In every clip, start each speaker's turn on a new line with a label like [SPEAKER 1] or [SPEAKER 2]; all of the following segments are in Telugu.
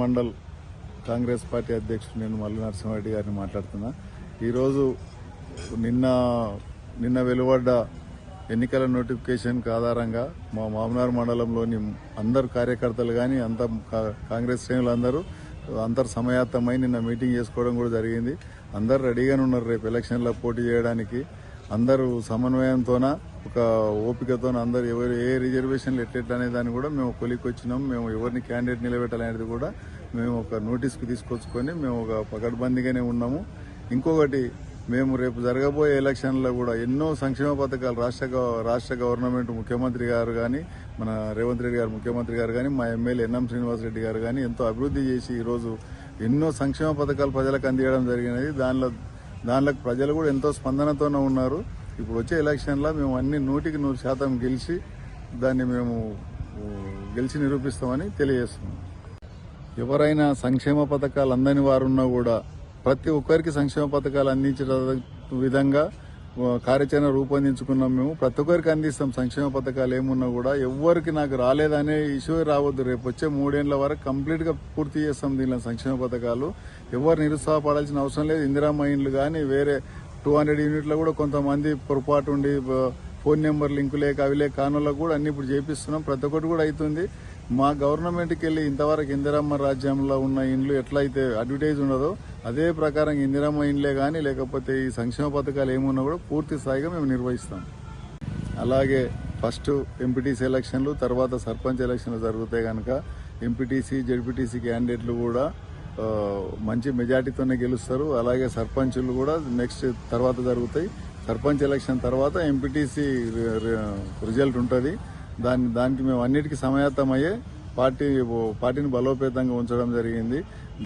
[SPEAKER 1] మండల్ కాంగ్రెస్ పార్టీ అధ్యక్షుడు నేను మల్లు నరసింహారెడ్డి గారిని మాట్లాడుతున్నా. ఈరోజు నిన్న నిన్న వెలువడ్డ ఎన్నికల నోటిఫికేషన్కి ఆధారంగా మా మామనార్ మండలంలోని అందరు కార్యకర్తలు కానీ అంత కాంగ్రెస్ శ్రేణులు అందరూ అందరు సమయాత్తమై నిన్న మీటింగ్ చేసుకోవడం కూడా జరిగింది. అందరు రెడీగానే ఉన్నారు రేపు ఎలక్షన్లో పోటీ చేయడానికి. అందరూ సమన్వయంతోన ఒక ఓపికతో అందరు ఎవరు ఏ రిజర్వేషన్లు ఎట్లెట్లా అనే దాన్ని కూడా మేము కొలికి వచ్చినాం మేము ఎవరిని క్యాండిడేట్ నిలబెట్టాలనేది కూడా మేము ఒక నోటీస్కి తీసుకొచ్చుకొని మేము ఒక పకడ్బందీగానే ఉన్నాము. ఇంకొకటి మేము రేపు జరగబోయే ఎలక్షన్లో కూడా ఎన్నో సంక్షేమ పథకాలు రాష్ట్ర రాష్ట్ర గవర్నమెంట్ ముఖ్యమంత్రి గారు కానీ మన రేవంత్ రెడ్డి గారు ముఖ్యమంత్రి గారు కానీ మా ఎమ్మెల్యే ఎన్ఎం శ్రీనివాసరెడ్డి గారు కానీ ఎంతో అభివృద్ధి చేసి ఈరోజు ఎన్నో సంక్షేమ పథకాలు ప్రజలకు అందించడం జరిగినది. దానిలో దానిలో ప్రజలు కూడా ఎంతో స్పందనతోనే ఉన్నారు. ఇప్పుడు వచ్చే ఎలక్షన్లో మేము అన్ని నూటికి నూరు శాతం గెలిచి దాన్ని మేము గెలిచి నిరూపిస్తామని తెలియజేస్తున్నాం. ఎవరైనా సంక్షేమ పథకాలు అందని వారున్నా కూడా ప్రతి ఒక్కరికి సంక్షేమ పథకాలు అందించే విధంగా కార్యాచరణ రూపొందించుకున్నాం మేము. ప్రతి ఒక్కరికి అందిస్తాం సంక్షేమ పథకాలు ఏమున్నా కూడా. ఎవరికి నాకు రాలేదనే ఇష్యూ రావద్దు. రేపు వచ్చే మూడేళ్ళ వరకు కంప్లీట్గా పూర్తి చేస్తాం దీనిలో సంక్షేమ పథకాలు. ఎవరు నిరుత్సాహపడాల్సిన అవసరం లేదు. ఇందిరామ్మ ఇండ్లు కానీ వేరే టూ హండ్రెడ్ యూనిట్లో కూడా కొంతమంది పొరపాటు ఉండి ఫోన్ నెంబర్ లింకు లేక అవి లేక కానులకు కూడా అన్ని ఇప్పుడు చేపిస్తున్నాం. ప్రతి ఒక్కటి కూడా అవుతుంది మా గవర్నమెంట్కి వెళ్ళి ఇంతవరకు ఇందిరమ్మ రాజ్యంలో ఉన్న ఇండ్లు ఎట్లయితే అడ్వర్టైజ్ ఉండదో అదే ప్రకారం ఇందిరమ్మ ఇండ్లే కానీ లేకపోతే ఈ సంక్షేమ పథకాలు ఏమున్నా కూడా పూర్తి స్థాయిగా మేము నిర్వహిస్తాం. అలాగే ఫస్ట్ ఎంపీటీసీ ఎలక్షన్లు తర్వాత సర్పంచ్ ఎలక్షన్లు జరిగితే కనుక ఎంపీటీసీ జడ్పీటీసీ క్యాండిడేట్లు కూడా మంచి మెజార్టీతోనే గెలుస్తారు. అలాగే సర్పంచులు కూడా నెక్స్ట్ తర్వాత జరుగుతాయి. సర్పంచ్ ఎలక్షన్ తర్వాత ఎంపీటీసీ రిజల్ట్ ఉంటుంది. దాని దానికి మేము అన్నిటికీ సమాయత్తమయ్యే పార్టీ పార్టీని బలోపేతంగా ఉంచడం జరిగింది.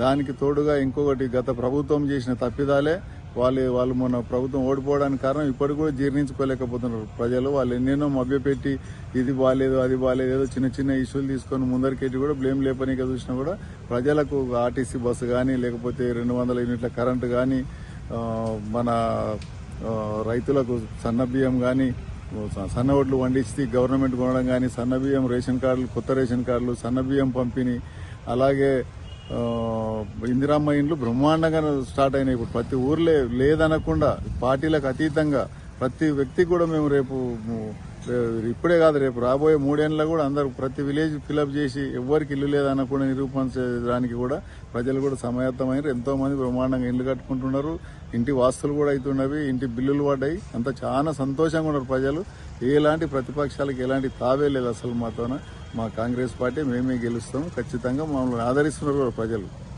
[SPEAKER 1] దానికి తోడుగా ఇంకొకటి గత ప్రభుత్వం చేసిన తప్పిదాలే వాళ్ళు వాళ్ళు మన ప్రభుత్వం ఓడిపోవడానికి కారణం ఇప్పటికి కూడా జీర్ణించుకోలేకపోతున్నారు. ప్రజలు వాళ్ళు ఎన్నెన్నో మభ్యపెట్టి ఇది బాగాలేదు అది బాగాలేదు ఏదో చిన్న చిన్న ఇష్యూలు తీసుకొని ముందరికెట్టి కూడా బ్లేమ్ లేపని చూసినా కూడా ప్రజలకు ఆర్టీసీ బస్సు కానీ లేకపోతే రెండు వందల యూనిట్ల కరెంటు కానీ మన రైతులకు సన్న బియ్యం కానీ సన్న ఓట్లు వండించి గవర్నమెంట్ కొనడం కానీ సన్న బియ్యం రేషన్ కార్డులు కొత్త రేషన్ కార్డులు సన్న బియ్యం పంపిణీ అలాగే ఇందిరామ్మ ఇండ్లు బ్రహ్మాండంగా స్టార్ట్ అయినాయి. ఇప్పుడు ప్రతి ఊర్లే లేదనకుండా పార్టీలకు అతీతంగా ప్రతి వ్యక్తికి కూడా మేము రేపు ఇప్పుడే కాదు రేపు రాబోయే మూడేళ్ళలో కూడా అందరూ ప్రతి విలేజ్ ఫిలప్ చేసి ఎవరికి ఇల్లు లేదనకుండా నిరూపించడానికి కూడా ప్రజలు కూడా సమాయత్తమైన ఎంతో మంది బ్రహ్మాండంగా ఇల్లు కట్టుకుంటున్నారు. ఇంటి వాస్తులు కూడా అవుతున్నవి ఇంటి బిల్లులు పడ్డాయి. అంత చాలా సంతోషంగా ఉన్నారు ప్రజలు. ఎలాంటి ప్రతిపక్షాలకు ఎలాంటి తావే లేదు అసలు మాతోన. మా కాంగ్రెస్ పార్టీ మేమే గెలుస్తాం. ఖచ్చితంగా మమ్మల్ని ఆదరిస్తున్నారు ప్రజలు.